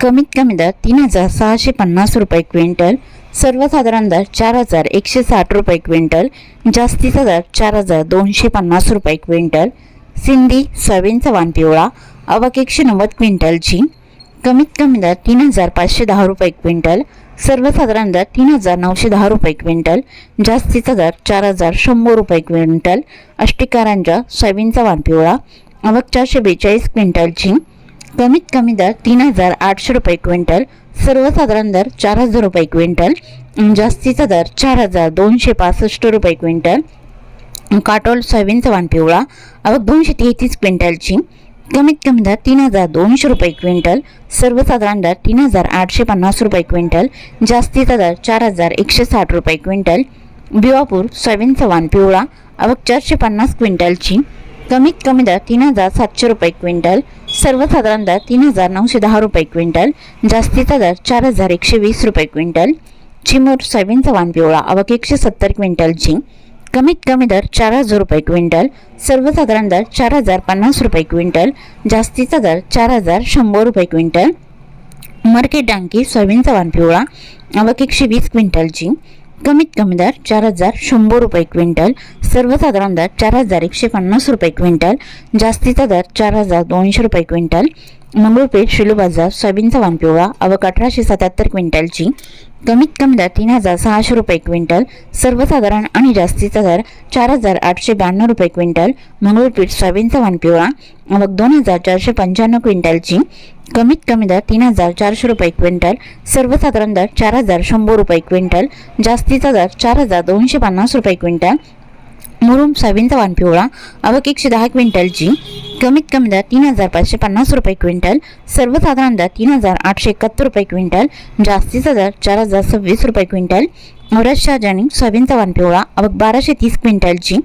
कमीत कमी दर तीन हजार सहाशे पन्नास रुपये क्विंटल सर्वसाधारण दर चार हजार एकशे साठ रुपये क्विंटल जास्तीचा दर चार हजार दोनशे पन्नास रुपये क्विंटल सिंधी सोयाबीनचा वाण पिवळा अवक एकशे नव्वद क्विंटल झिंक. कमीत कमी दर तीन हजार पाचशे दहा रुपये क्विंटल सर्वसाधारण दर तीन हजार नऊशे दहा रुपये क्विंटल जास्तीचा दर चार हजार शंभर रुपये क्विंटल अष्टिकारांच्या सोयाबीनचा वाण पिवळा अवक चारशे बेचाळीस क्विंटल झिंक. कमीत कमी दर तीन हजार आठशे रुपये क्विंटल सर्वसाधारण दर चार हजार रुपये क्विंटल जास्तीचा दर चार हजार दोनशे पासष्ट रुपये क्विंटल काटोल सोयाबीनचा वाण पिवळा अवघ दोनशे तेहतीस क्विंटलची. कमीत कमी दर तीन हजार दोनशे रुपये क्विंटल सर्वसाधारण दर तीन हजार आठशे पन्नास रुपये क्विंटल जास्तीचा दर चार हजार एकशे साठ रुपये क्विंटल भिवापूर सोयाबीनचा वाण पिवळा अवघ चारशे पन्नास क्विंटलची. कमीत कमी दर तीन हजार सातशे रुपये क्विंटल सर्वसाधारण दर तीन हजार नऊशे दहा रुपये क्विंटल जास्तीचा दर चार हजार एकशे वीस रुपये क्विंटल चिमूर सोयाबीनचा वाण पिवळा आवक एकशे सत्तर क्विंटलची कमीत कमी दर चार हजार रुपये क्विंटल सर्वसाधारण दर चार हजार पन्नास रुपये क्विंटल जास्तीचा दर चार हजार शंभर रुपये क्विंटल मार्केट डांकी सोयाबीनचा वाण पिवळा आवक एकशे वीस क्विंटलची कमीत कमी दर चार हजार शंभर रुपये क्विंटल सर्वसाधारण दर चार हजार एकशे पन्नास रुपये क्विंटल जास्तीचा दर चार हजार दोनशे रुपये क्विंटल मंगळपेठ शिलू बाजार सोयाबीनचा वाण पिवळा अठराशे सत्याहत्तर क्विंटलची. कमीत कमी दर तीन हजार सहाशे रुपये क्विंटल. सर्वसाधारण आणि जास्तीचा दर चार हजार आठशे ब्याण्णव रुपये क्विंटल. मंगळपीठ सोयाबीनचा वाण पिवळा दोन हजार चारशे पंच्याण्णव क्विंटलची. कमीत कमी दर तीन हजार चारशे रुपये क्विंटल. सर्वसाधारण दर चार हजार शंभर रुपये क्विंटल. जास्तीचा दर चार हजार दोनशे पन्नास रुपये क्विंटल. मुरुम सोयाबीनचा वाण पिवळा आवक एकशे दहा क्विंटलची कमीत कमी दर तीन हजार पाचशे पन्नास रुपये क्विंटल सर्वसाधारण दर तीन हजार आठशे एकाहत्तर रुपये क्विंटल जास्तीचा दर चार हजार सव्वीस रुपये क्विंटल औरत शहाजानी सोयाबीनचा वाण पिवळा आवक बाराशे तीस क्विंटलची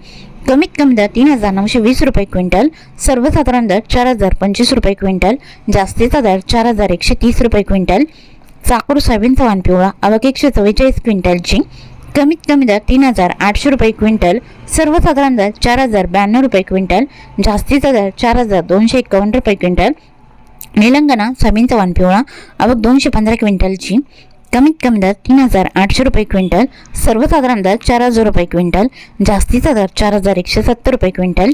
कमीत कमी दर तीन हजार नऊशे वीस रुपये क्विंटल सर्वसाधारण दर चार हजार पंचवीस रुपये क्विंटल जास्तीचा दर चार हजार एकशे तीस रुपये क्विंटल चाकूर सोयाबीनचा वाण पिवळा आवक एकशे चव्वेचाळीस क्विंटलची कमीत कमी दर तीन हजार आठशे रुपये क्विंटल सर्वसाधारण दर चार हजार ब्याण्णव रुपये क्विंटल जास्तीचा दर चार हजार दोनशे एकावन्न रुपये क्विंटल निलंगणा सोयाबीनचा वाण पिवळा अवघ दोनशे पंधरा क्विंटलची. कमीत कमी दर तीन हजार आठशे रुपये क्विंटल सर्वसाधारण दर चार हजार रुपये क्विंटल जास्तीचा दर चार हजार एकशे सत्तर रुपये क्विंटल.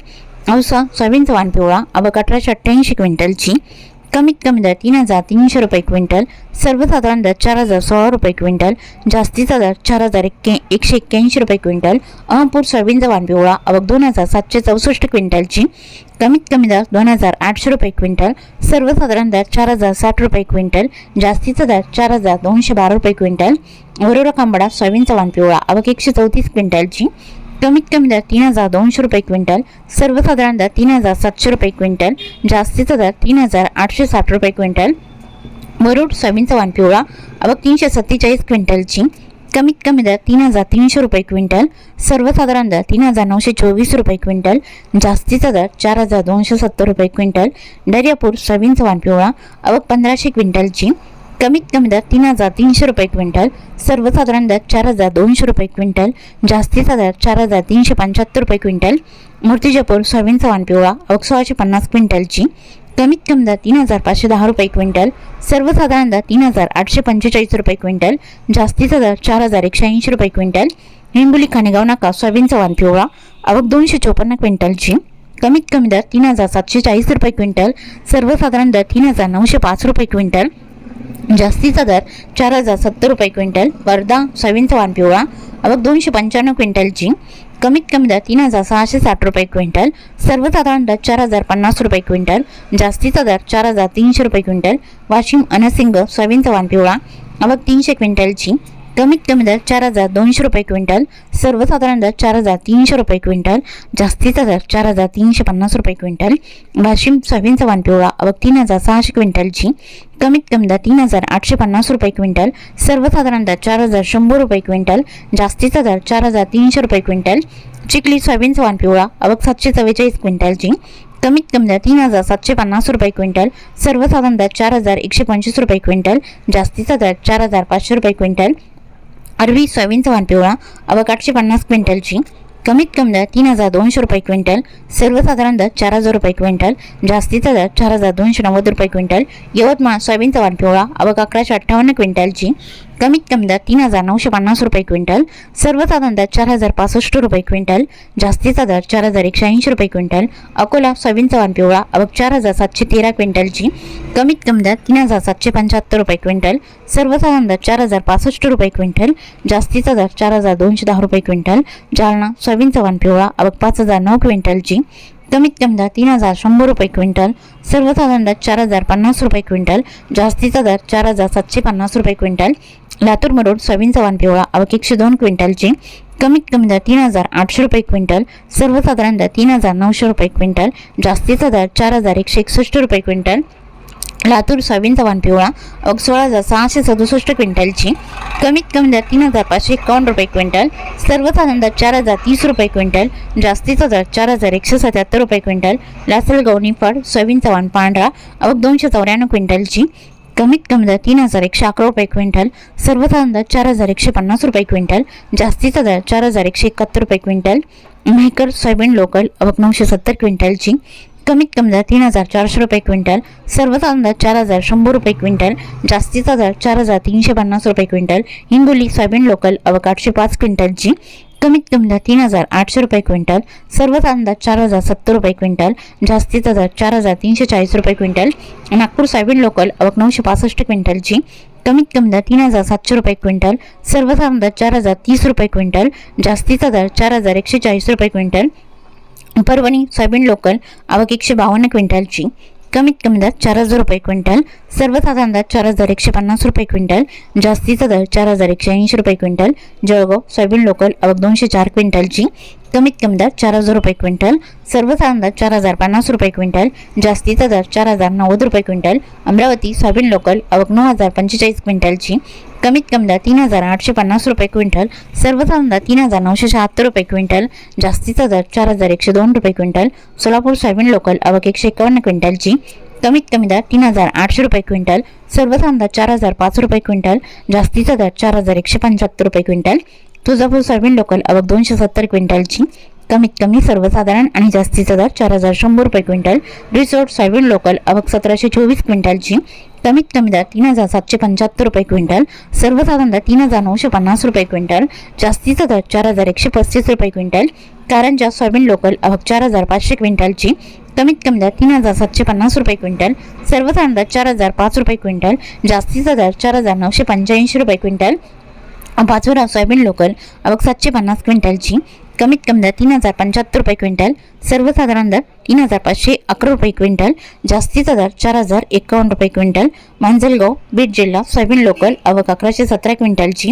औसा सोयाबीनचा वाण पिवळा अवघ अठराशे अठ्ठ्याऐंशी क्विंटलची. कमीत कमी दर तीन हजार तीनशे रुपये क्विंटल सर्वसाधारण दर चार हजार सोळा रुपये क्विंटल जास्तीचा दर चार हजार एक्के एकशे एक्क्याऐंशी रुपये क्विंटल अहमपूर सोयाबीनचा वाण पिवळा अवघ दोन हजार सातशे चौसष्ट क्विंटलची कमीत कमी दर दोन हजार आठशे रुपये क्विंटल सर्वसाधारण दर चार हजार साठ रुपये क्विंटल जास्तीचा दर चार हजार दोनशे बारा रुपये क्विंटल वरोरा कांबडा सोयाबीनचा वाण पिवळा अवघ एकशे चौतीस क्विंटलची कमीत कमी दर तीन हजार दोनशे रुपये क्विंटल सर्वसाधारण दर तीन हजार सातशे रुपये क्विंटल जास्तीचा दर तीन हजार आठशे साठ रुपये क्विंटल. वरुड सोयाबीनचा वाण पिवळा अवक तीनशे सत्तेचाळीस क्विंटलची कमीत कमी दर तीन हजार तीनशे रुपये क्विंटल सर्वसाधारण दर तीन हजार नऊशे चोवीस रुपये क्विंटल जास्तीचा दर चार हजार दोनशे सत्तर रुपये क्विंटल. दर्यापूर सोयाबीनचा वाण पिवळा अवक पंधराशे क्विंटलची कमीत कमी दर तीन हजार तीनशे रुपये क्विंटल सर्वसाधारण दर चार हजार दोनशे रुपये क्विंटल जास्तीचा दर चार हजार तीनशे पंच्याहत्तर रुपये क्विंटल मूर्तिजापूर सोयाबीनचा सवान पिवळा आवक सोळाशे पन्नास क्विंटलची कमीत कमी दर तीन हजार पाचशे दहा रुपये क्विंटल सर्वसाधारण दर तीन हजार आठशे पंचेचाळीस रुपये क्विंटल जास्तीचा दर चार हजार एकशे ऐंशी रुपये क्विंटल हिंगोली खानेगाव नाका सोयाबीनचा वाण पिवळा आवक दोनशे चोपन्न क्विंटलची कमीत कमी दर तीन हजार सातशे चाळीस रुपये क्विंटल सर्वसाधारण दर तीन हजार नऊशे पाच रुपये क्विंटल जास्तीचा दर चार हजार सत्तर रुपये क्विंटल वर्धा सोयाबीनचा वाण पिवळा अवघ दोनशे पंच्याण्णव क्विंटलची कमीत कमी दर तीन हजार सहाशे साठ रुपये क्विंटल सर्वसाधारण दर चार हजार पन्नास रुपये क्विंटल जास्तीचा दर चार हजार तीनशे रुपये क्विंटल वाशिम अनसिंग सोयाबीन वाण पिवळा अवघ तीनशे क्विंटलची कमीत कमी दर चार हजार दोनशे रुपये क्विंटल सर्वसाधारण दर चार हजार तीनशे रुपये क्विंटल जास्तीचा दर चार हजार तीनशे पन्नास रुपये क्विंटल वाशिम सोयाबीनचा वाण पिवळा अवघ तीन हजार सहाशे क्विंटलची कमीत कमी दर तीन हजार आठशे पन्नास रुपये क्विंटल सर्वसाधारण दर चार हजार शंभर रुपये क्विंटल जास्तीचा दर चार हजार तीनशे रुपये क्विंटल चिखली सोयाबीनचा वाण पिवळा अवघ सातशे चव्वेचाळीस क्विंटलची कमीत कमी दर तीन हजार सातशे पन्नास रुपये क्विंटल सर्वसाधारण दर चार हजार एकशे पंचवीस रुपये क्विंटल जास्तीचा दर चार हजार पाचशे रुपये क्विंटल अरवी सोयाबीनचा वाण पिवळा आवक आठशे पन्नास क्विंटलची कमीत कमी दर तीन हजार दोनशे रुपये क्विंटल सर्वसाधारण दर चार हजार रुपये क्विंटल जास्तीचा दर चार हजार दोनशे नव्वद रुपये क्विंटल यवतमाळ सोयाबीनचा वाण पिवळा आवक अकराशे अठ्ठावन्न क्विंटलची कमीत कमी दर तीन हजार नऊशे पन्नास रुपये क्विंटल सर्वसाधारण दर चार हजार पासष्ट रुपये क्विंटल जास्तीचा दर चार हजार एकशे ऐंशी रुपये क्विंटल अकोला सोयाबीन चव्हाण पिवळा अबक चार हजार सातशे तेरा क्विंटलची कमीत कमी दर तीन हजार सातशे पंच्याहत्तर रुपये क्विंटल सर्वसाधारण दर चार हजार पासष्ट रुपये क्विंटल जास्तीचा दर चार हजार दोनशे दहा रुपये क्विंटल जालना सोयाबीन चव्हाण पिवळा अबक पाच हजार नऊ क्विंटलची कमीत कमी दर तीन हजार शंभर रुपये क्विंटल सर्वसाधारण दर चार हजार पन्नास रुपये क्विंटल जास्तीचा दर चार हजार सातशे पन्नास रुपये क्विंटल लातूर मरोड सोयाबीनचा चव्हाण पिवळा आवक एकशे दोन क्विंटलची कमीत कमी दर तीन हजार आठशे रुपये क्विंटल सर्वसाधारण दर तीन हजार नऊशे रुपये क्विंटल जास्तीचा दर चार हजार एकशे एकसष्ट रुपये क्विंटल. लातूर सोयाबीन वाण पिवळा अग सोळा हजार सहाशे सदुसष्ट क्विंटलची कमीत कमी दर तीन हजार पाचशे एकावन्न रुपये क्विंटल सर्वसाधारण दर चार हजार तीस रुपये क्विंटल जास्तीचा दर चार हजार एकशे सत्याहत्तर रुपये क्विंटल. लासलगाव निफाड सोयाबीन चव्हाण पांढरा अवघ दोनशे चौऱ्याण्णव क्विंटलची कमीत कमी दर तीन हजार एकशे अकरा रुपये क्विंटल सर्वसाधारण दर चार हजार एकशे पन्नास रुपये क्विंटल जास्तीचा दर चार हजार एकशे एकाहत्तर रुपये क्विंटल मेहकर सोयाबीन लोकल अवक नऊशे सत्तर क्विंटलची कमीत कमी दर तीन हजार चारशे रुपये क्विंटल सर्वसाधारण दर चार हजार शंभर रुपये क्विंटल जास्तीचा दर चार हजार तीनशे पन्नास रुपये क्विंटल हिंगोली सोयाबीन लोकल अवक आठशे पाच क्विंटलची कमीत कमी दर तीन हजार आठशे रुपये क्विंटल सर्वच अंदाज चार हजार सत्तर रुपये क्विंटल जास्तीचा दर चार हजार तीनशे चाळीस रुपये क्विंटल नागपूर सोयाबीन लोकल अवक नऊशे पासष्ट क्विंटलची कमीत कमी दर तीन हजार सातशे रुपये क्विंटल सर्वच अंदाज चार हजार तीस रुपये क्विंटल जास्तीचा दर चार हजार एकशे चाळीस रुपये क्विंटल परभणी सोयाबीन लोकल आवक एकशे बावन्न क्विंटलची. कमीत कमी दर चार हजार रुपये क्विंटल सर्वसाधारण दर चार हजार एकशे पन्नास रुपये क्विंटल जास्तीचा दर चार हजार एकशे ऐंशी रुपये क्विंटल जळगाव सोयाबीन लोकल अवघ दोनशे चार क्विंटलची कमीत कमी दर चार हजार रुपये क्विंटल सर्वसाधारण दर चार हजार पन्नास रुपये क्विंटल जास्तीचा दर चार हजार नव्वद रुपये क्विंटल अमरावती सोयाबीन लोकल अवघ नऊ हजार पंचेचाळीस क्विंटलची कमीत कमी दर तीन हजार आठशे पन्नास रुपये क्विंटल सर्वसाधारण दर तीन हजार नऊशे शहात्तर रुपये क्विंटल जास्तीचा दर चार हजार एकशे दोन रुपये क्विंटल सोलापूर सोयाबीन लोकल आवक एकशे एकावन्न क्विंटलची कमीत कमी दर तीन हजार आठशे रुपये क्विंटल सर्वसाधारण दर चार हजार पाच रुपये क्विंटल जास्तीचा दर चार हजार एकशे पंच्याहत्तर रुपये क्विंटल तुळजापूर सोयाबीन लोकल अवक दोनशे सत्तर क्विंटलची कमीत कमी सर्वसाधारण आणि जास्तीचा दर चार हजार शंभर रुपये क्विंटल रिसोर्ट सोयाबीन लोकल आवक सतराशे चोवीस क्विंटलची कमीत कमी दर तीन हजार सातशे पंच्याहत्तर रुपये क्विंटल सर्वसाधारण दर तीन हजार नऊशे पन्नास रुपये क्विंटल जास्तीचा दर चार हजार एकशे पस्तीस रुपये क्विंटल कारंजा सोयाबीन लोकल आवक चार हजार पाचशे क्विंटलची कमीत कमी दर तीन हजार सातशे पन्नास रुपये क्विंटल सर्वसाधारण दर चार हजार पाच रुपये क्विंटल जास्तीचा दर चार हजार नऊशे पंच्याऐंशी रुपये क्विंटल पाचोरा सोयाबीन लोकल अवघ सातशे पन्नास क्विंटलची कमीत कमी दर तीन हजार पंच्याहत्तर रुपये क्विंटल सर्वसाधारण दर तीन हजार पाचशे अकरा रुपये क्विंटल जास्तीचा दर चार हजार एकावन्न रुपये क्विंटल. मांजलगाव बीड जिल्हा सोयाबीन लोकल आवक अकराशे सतरा क्विंटलची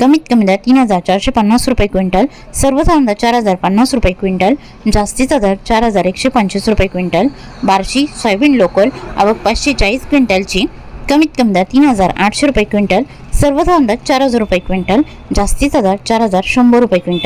कमीत कमी दर तीन हजार चारशे पन्नास रुपये क्विंटल सर्वसाधारण दर चार हजार पन्नास रुपये क्विंटल जास्तीचा दर चार हजार एकशे पंचवीस रुपये क्विंटल. बार्शी सोयाबीन लोकल आवक पाचशे चाळीस क्विंटलची कमीत कमी दर तीन हजार आठशे रुपये क्विंटल सर्वसाधारण दर चार हजार रुपये क्विंटल जास्तीचा दर चार हजार शंभर रुपये क्विंटल.